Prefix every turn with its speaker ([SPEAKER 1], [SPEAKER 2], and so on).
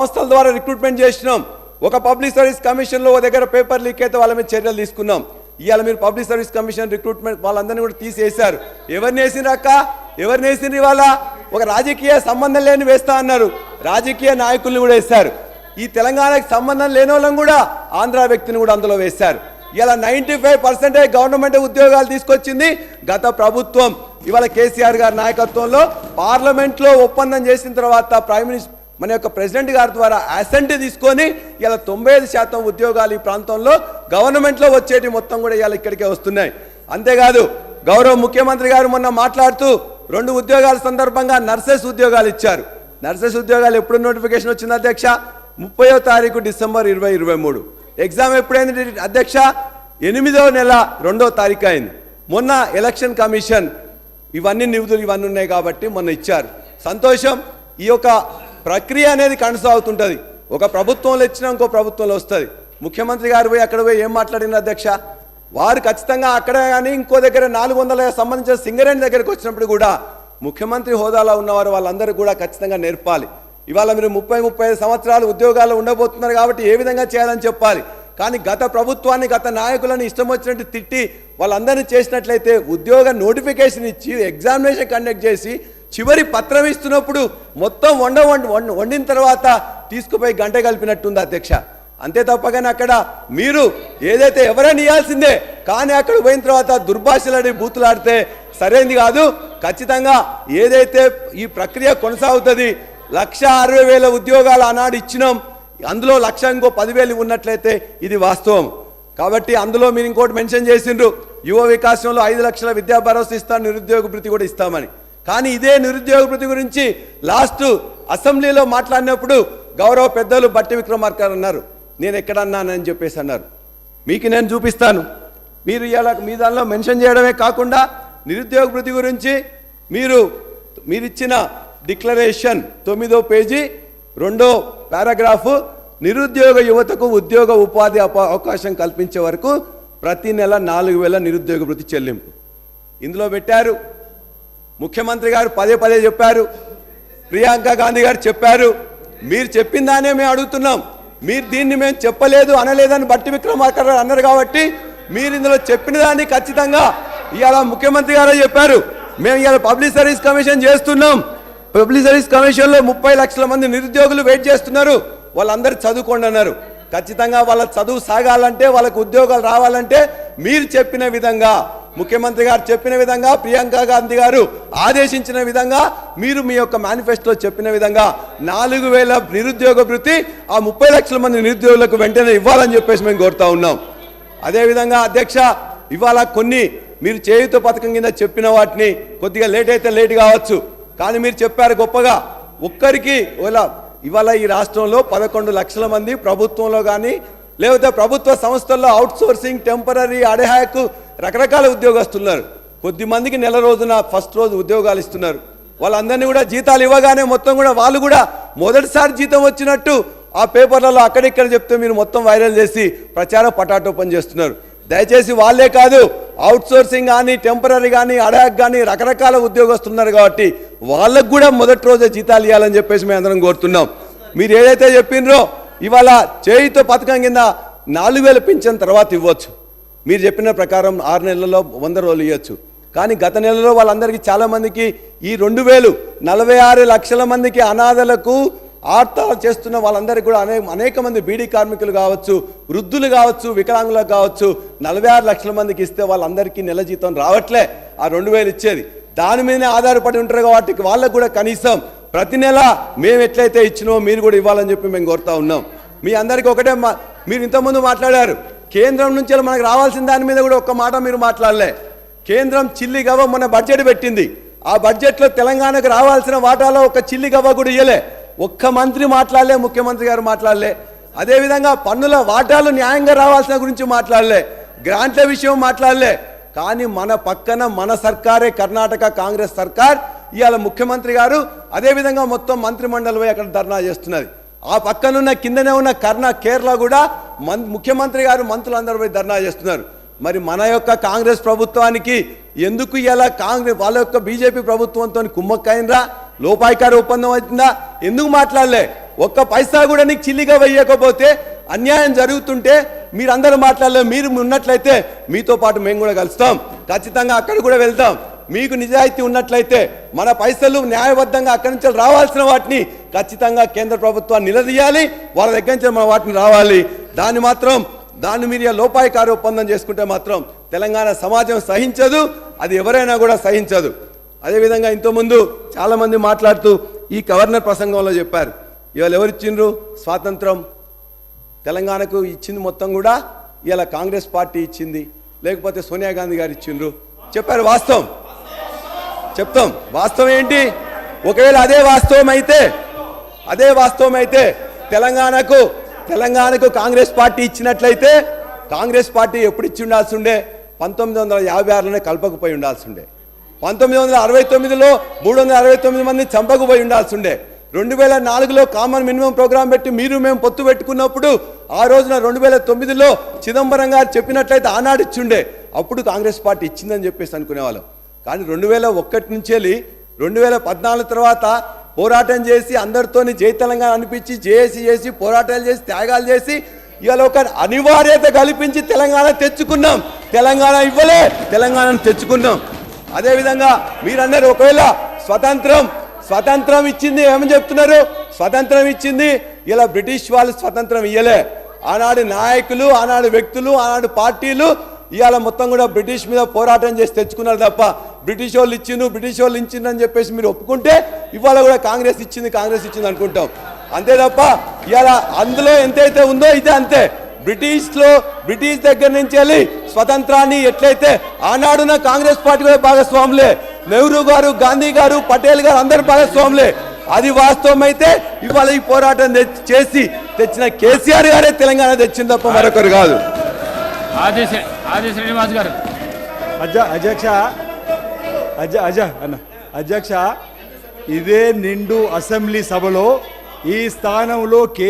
[SPEAKER 1] సంస్థల ద్వారా రిక్రూట్మెంట్ చేసినాం. ఒక పబ్లిక్ సర్వీస్ కమిషన్లో ఒక దగ్గర పేపర్ లీక్ అయితే వాళ్ళ మీద చర్యలు తీసుకున్నాం. ఇవాళ మీరు పబ్లిక్ సర్వీస్ కమిషన్ రిక్రూట్మెంట్ వాళ్ళందరినీ కూడా తీసేశారు. ఎవరిని వేసిండ్రు అక్క? ఎవరిని వేసిండ్రు ఇవాళ? ఒక రాజకీయ సంబంధం లేని వేస్తా అన్నారు. రాజకీయ నాయకుల్ని కూడా వేశారు. ఈ తెలంగాణకి సంబంధం లేని వాళ్ళని కూడా ఆంధ్ర వ్యక్తిని కూడా అందులో వేశారు. ఇలా నైంటీ ఫైవ్ పర్సెంటేజ్ గవర్నమెంట్ ఉద్యోగాలు తీసుకొచ్చింది గత ప్రభుత్వం. ఇవాళ కేసీఆర్ గారి నాయకత్వంలో పార్లమెంట్లో ఒప్పందం చేసిన తర్వాత ప్రైమ్ మినిస్టర్ మన యొక్క ప్రెసిడెంట్ గారి ద్వారా అసెంట్ తీసుకొని ఇలా తొంభై ఐదు శాతం ఉద్యోగాలు ఈ ప్రాంతంలో గవర్నమెంట్లో వచ్చేటి మొత్తం కూడా ఇవాళ ఇక్కడికే వస్తున్నాయి. అంతేకాదు గౌరవ ముఖ్యమంత్రి గారు మొన్న మాట్లాడుతూ రెండు ఉద్యోగాల సందర్భంగా నర్సెస్ ఉద్యోగాలు ఇచ్చారు. నర్సెస్ ఉద్యోగాలు ఎప్పుడు నోటిఫికేషన్ వచ్చింది అధ్యక్ష? ముప్పయో తారీఖు డిసెంబర్ ఇరవై ఇరవై మూడు. ఎగ్జామ్ ఎప్పుడైంది అధ్యక్ష? ఎనిమిదవ నెల రెండో తారీఖు అయింది. మొన్న ఎలక్షన్ కమిషన్ ఇవన్నీ నిధులు ఇవన్నీ ఉన్నాయి కాబట్టి మొన్న ఇచ్చారు. సంతోషం ఈ యొక్క ప్రక్రియ అనేది కొనసాగుతుంటుంది. ఒక ప్రభుత్వంలో ఇచ్చినా ఇంకో ప్రభుత్వంలో వస్తుంది. ముఖ్యమంత్రి గారు పోయి అక్కడ పోయి ఏం మాట్లాడిన అధ్యక్ష? వారు ఖచ్చితంగా అక్కడ కానీ ఇంకో దగ్గర నాలుగు వందల సంబంధించిన సింగరేణి దగ్గరికి వచ్చినప్పుడు కూడా ముఖ్యమంత్రి హోదాలో ఉన్నవారు వాళ్ళందరూ కూడా ఖచ్చితంగా నేర్పాలి. ఇవాళ మీరు ముప్పై ముప్పై సంవత్సరాలు ఉద్యోగాలు ఉండబోతున్నారు కాబట్టి ఏ విధంగా చేయాలని చెప్పాలి. కానీ గత ప్రభుత్వాన్ని గత నాయకులను ఇష్టం వచ్చినట్టు తిట్టి వాళ్ళందరినీ చేసినట్లయితే ఉద్యోగ నోటిఫికేషన్ ఇచ్చి ఎగ్జామినేషన్ కండక్ట్ చేసి చివరి పత్రం ఇస్తున్నప్పుడు మొత్తం వండ వండి వండిన తర్వాత తీసుకుపోయి గంట కలిపినట్టుంది అధ్యక్ష. అంతే తప్పగానే అక్కడ మీరు ఏదైతే ఎవరైనా ఇవ్వాల్సిందే కానీ అక్కడ పోయిన తర్వాత దుర్భాషలాడి బూతులాడితే సరైనది కాదు. ఖచ్చితంగా ఏదైతే ఈ ప్రక్రియ కొనసాగుతుంది లక్ష అరవై వేల ఉద్యోగాలు ఆనాడు ఇచ్చినాం అందులో లక్ష ఇంకో పదివేలు ఉన్నట్లయితే ఇది వాస్తవం. కాబట్టి అందులో మీరు ఇంకోటి మెన్షన్ చేసిండ్రు యువ వికాసంలో ఐదు లక్షల విద్యా భరోసా ఇస్తాను నిరుద్యోగ భృతి కూడా ఇస్తామని. కానీ ఇదే నిరుద్యోగ భృతి గురించి లాస్ట్ అసెంబ్లీలో మాట్లాడినప్పుడు గౌరవ పెద్దలు బట్టి విక్రమార్కర్ అన్నారు. నేను ఎక్కడన్నానని చెప్పేసి అన్నారు. మీకు నేను చూపిస్తాను. మీరు ఇలా మీ దానిలో మెన్షన్ చేయడమే కాకుండా నిరుద్యోగ భృతి గురించి మీరు మీరిచ్చిన డిక్లరేషన్ తొమ్మిదో పేజీ రెండో పారాగ్రాఫ్ నిరుద్యోగ యువతకు ఉద్యోగ ఉపాధి అప- అవకాశం కల్పించే వరకు ప్రతి నెల నాలుగు వేల నిరుద్యోగ భృతి చెల్లింపు. ఇందులో పెట్టారు. ముఖ్యమంత్రి గారు పదే పదే చెప్పారు. ప్రియాంక గాంధీ గారు చెప్పారు. మీరు చెప్పిన దానే మేము అడుగుతున్నాం. మీరు దీన్ని మేము చెప్పలేదు అనలేదని బట్టి విక్రమార్కర్ గారు అన్నారు కాబట్టి మీరు ఇందులో చెప్పిన దాన్ని ఖచ్చితంగా ఇవాళ ముఖ్యమంత్రి గారే చెప్పారు. మేము ఇవాళ పబ్లిక్ సర్వీస్ కమిషన్ చేస్తున్నాం. పబ్లిక్ సర్వీస్ కమిషన్లో ముప్పై లక్షల మంది నిరుద్యోగులు వెయిట్ చేస్తున్నారు. వాళ్ళందరూ చదువుకోండి అన్నారు. ఖచ్చితంగా వాళ్ళ చదువు సాగాలంటే వాళ్ళకు ఉద్యోగాలు రావాలంటే మీరు చెప్పిన విధంగా ముఖ్యమంత్రి గారు చెప్పిన విధంగా ప్రియాంక గాంధీ గారు ఆదేశించిన విధంగా మీరు మీ యొక్క మేనిఫెస్టో చెప్పిన విధంగా నాలుగు వేల నిరుద్యోగ వృత్తి ఆ ముప్పై లక్షల మంది నిరుద్యోగులకు వెంటనే ఇవ్వాలని చెప్పేసి మేము కోరుతా ఉన్నాం. అదేవిధంగా అధ్యక్ష ఇవాళ కొన్ని మీరు చేయుత పథకం కింద చెప్పిన వాటిని కొద్దిగా లేట్ అయితే లేట్ కావచ్చు. కానీ మీరు చెప్పారు గొప్పగా ఒక్కరికి ఇలా ఇవాళ ఈ రాష్ట్రంలో పదకొండు లక్షల మంది ప్రభుత్వంలో కానీ లేకపోతే ప్రభుత్వ సంస్థల్లో అవుట్ సోర్సింగ్ టెంపరీ అడహాయకు రకరకాల ఉద్యోగస్తున్నారు కొద్ది మందికి నెల రోజున ఫస్ట్ రోజు ఉద్యోగాలు ఇస్తున్నారు. వాళ్ళందరినీ కూడా జీతాలు ఇవ్వగానే మొత్తం కూడా వాళ్ళు కూడా మొదటిసారి జీతం వచ్చినట్టు ఆ పేపర్లలో అక్కడిక్కడ చెప్తే మీరు మొత్తం వైరల్ చేసి ప్రచారం పటాటోపం చేస్తున్నారు. దయచేసి వాళ్ళే కాదు అవుట్సోర్సింగ్ కానీ టెంపరీ కానీ అడాక్ కానీ రకరకాల ఉద్యోగస్తున్నారు కాబట్టి వాళ్ళకు కూడా మొదటి రోజే జీతాలు ఇవ్వాలని చెప్పేసి మేము అందరం కోరుతున్నాం. మీరు ఏదైతే చెప్పినరో ఇవాళ చేయితో పథకం కింద నాలుగు వేలు పెంచిన తర్వాత ఇవ్వచ్చు. మీరు చెప్పిన ప్రకారం ఆరు నెలల్లో వంద రోజులు ఇవ్వచ్చు కానీ గత నెలలో వాళ్ళందరికీ చాలామందికి ఈ రెండు వేలు నలభై ఆరు లక్షల మందికి అనాథలకు ఆర్తాలు చేస్తున్న వాళ్ళందరికీ కూడా అనేక అనేక మంది బీడీ కార్మికులు కావచ్చు వృద్ధులు కావచ్చు వికలాంగులకు కావచ్చు నలభై ఆరు లక్షల మందికి ఇస్తే వాళ్ళందరికీ నెల జీతం రావట్లే. ఆ రెండు వేలు ఇచ్చేది. దాని మీదనే ఆధారపడి ఉంటారు కాబట్టి వాళ్ళకు కూడా కనీసం ప్రతి నెల మేము ఎట్లయితే ఇచ్చినో మీరు కూడా ఇవ్వాలని చెప్పి మేము కోరుతా ఉన్నాం. మీ అందరికీ ఒకటే మా మీరు ఇంతకుముందు మాట్లాడారు కేంద్రం నుంచి మనకు రావాల్సిన దాని మీద కూడా ఒక్క మాట మీరు మాట్లాడలే. కేంద్రం చిల్లి గవ్వ మొన్న బడ్జెట్ పెట్టింది. ఆ బడ్జెట్లో తెలంగాణకు రావాల్సిన వాటాలో ఒక చిల్లి గవ్వ కూడా ఇయ్యలే. ఒక్క మంత్రి మాట్లాడలే ముఖ్యమంత్రి గారు మాట్లాడలే. అదేవిధంగా పన్నుల వాటాలు న్యాయంగా రావాల్సిన గురించి మాట్లాడలే. గ్రాంట్ల విషయం మాట్లాడలే. కానీ మన పక్కన మన సర్కారే కర్ణాటక కాంగ్రెస్ సర్కార్ ఇవాళ ముఖ్యమంత్రి గారు అదేవిధంగా మొత్తం మంత్రిమండలి పోయి అక్కడ ధర్నా చేస్తున్నది. ఆ పక్కనున్న కిందనే ఉన్న కర్ణ కేరళ కూడా మన్ ముఖ్యమంత్రి గారు మంత్రులందరూ పోయి ధర్నా చేస్తున్నారు. మరి మన యొక్క కాంగ్రెస్ ప్రభుత్వానికి ఎందుకు ఇలా కాంగ్రెస్ వాళ్ళ యొక్క బీజేపీ ప్రభుత్వంతో కుమ్మక్కైనరా లోపాయికారి ఒప్పందం అవుతుందా? ఎందుకు మాట్లాడలే? ఒక్క పైసా కూడా నీకు చిల్లిగా వేయకపోతే అన్యాయం జరుగుతుంటే మీరందరూ మాట్లాడలే. మీరు ఉన్నట్లయితే మీతో పాటు మేము కూడా కలుస్తాం. ఖచ్చితంగా అక్కడ కూడా వెళ్తాం. మీకు నిజాయితీ ఉన్నట్లయితే మన పైసలు న్యాయబద్ధంగా అక్కడి నుంచి రావాల్సిన వాటిని ఖచ్చితంగా కేంద్ర ప్రభుత్వాన్ని నిలదీయాలి. వాళ్ళ దగ్గర నుంచి మన వాటిని రావాలి. దాన్ని మాత్రం దాన్ని మీరు ఇక లోపాయికారి ఒప్పందం చేసుకుంటే మాత్రం తెలంగాణ సమాజం సహించదు అది ఎవరైనా కూడా సహించదు. అదేవిధంగా ఇంతకుముందు చాలామంది మాట్లాడుతూ ఈ గవర్నర్ ప్రసంగంలో చెప్పారు ఇవాళ ఎవరు ఇచ్చిండ్రు? స్వాతంత్రం. తెలంగాణకు ఇచ్చింది మొత్తం కూడా ఇవాళ కాంగ్రెస్ పార్టీ ఇచ్చింది. లేకపోతే సోనియా గాంధీ గారు ఇచ్చిండ్రు. చెప్పారు వాస్తవం. చెప్తాం. వాస్తవం ఏంటి? ఒకవేళ అదే వాస్తవం అయితే అదే వాస్తవం అయితే తెలంగాణకు తెలంగాణకు కాంగ్రెస్ పార్టీ ఇచ్చినట్లయితే కాంగ్రెస్ పార్టీ ఎప్పుడు ఇచ్చి ఉండాల్సి ఉండే పంతొమ్మిది వందల యాభై ఆరులోనే కలపకపోయి ఉండాల్సి ఉండే పంతొమ్మిది వందల అరవై తొమ్మిదిలో మూడు వందల అరవై తొమ్మిది మంది చంపకపోయి ఉండాల్సి ఉండే రెండు వేల నాలుగులో కామన్ మినిమం ప్రోగ్రాం పెట్టి మీరు మేము పొత్తు పెట్టుకున్నప్పుడు ఆ రోజున రెండు వేల తొమ్మిదిలో చిదంబరం గారు చెప్పినట్లయితే ఆనాడు ఇచ్చిండే. అప్పుడు కాంగ్రెస్ పార్టీ ఇచ్చిందని చెప్పేసి అనుకునేవాళ్ళం. కానీ రెండు వేల ఒకటి నుంచి వెళ్ళి రెండు వేల పద్నాలుగు తర్వాత పోరాటం చేసి అందరితోని జై తెలంగాణ అనిపించి జేఏసీ చేసి పోరాటాలు చేసి త్యాగాలు చేసి ఇవాళ ఒక అనివార్యత కల్పించి తెలంగాణ తెచ్చుకున్నాం. తెలంగాణ ఇవ్వలే తెలంగాణను తెచ్చుకున్నాం. అదేవిధంగా మీరన్నారు ఒకవేళ స్వతంత్రం స్వతంత్రం ఇచ్చింది ఏమని చెప్తున్నారు? స్వతంత్రం ఇచ్చింది ఇలా బ్రిటిష్ వాళ్ళు స్వతంత్రం ఇయ్యలే. ఆనాడు నాయకులు ఆనాడు వ్యక్తులు ఆనాడు పార్టీలు ఇవాళ మొత్తం కూడా బ్రిటిష్ మీద పోరాటం చేసి తెచ్చుకున్నారు తప్ప బ్రిటిష్ వాళ్ళు ఇచ్చిండు బ్రిటిష్ వాళ్ళు ఇచ్చిండ్రు చెప్పేసి మీరు ఒప్పుకుంటే ఇవాళ కూడా కాంగ్రెస్ ఇచ్చింది కాంగ్రెస్ ఇచ్చింది అనుకుంటాం. అంతే తప్ప ఇవాళ అందులో ఎంతైతే ఉందో ఇదే అంతే. బ్రిటిష్లో బ్రిటిష్ దగ్గర నుంచి వెళ్ళి స్వతంత్రాన్ని ఎట్లయితే ఆనాడున కాంగ్రెస్ పార్టీ కూడా భాగస్వాములే నెహ్రూ గారు గాంధీ గారు పటేల్ గారు అందరు భాగస్వాములే. అది వాస్తవం అయితే ఇవాళ ఈ పోరాటం తెచ్చి- చేసి తెచ్చిన కేసీఆర్ గారే తెలంగాణ తెచ్చింది తప్ప మరొకరు కాదు.
[SPEAKER 2] ఆది శ్రీనివాస్ గారు.
[SPEAKER 3] అజ అధ్యక్ష అజ అజ అన్న. అధ్యక్ష ఇదే నిండు అసెంబ్లీ సభలో ఈ స్థానంలో కేసీ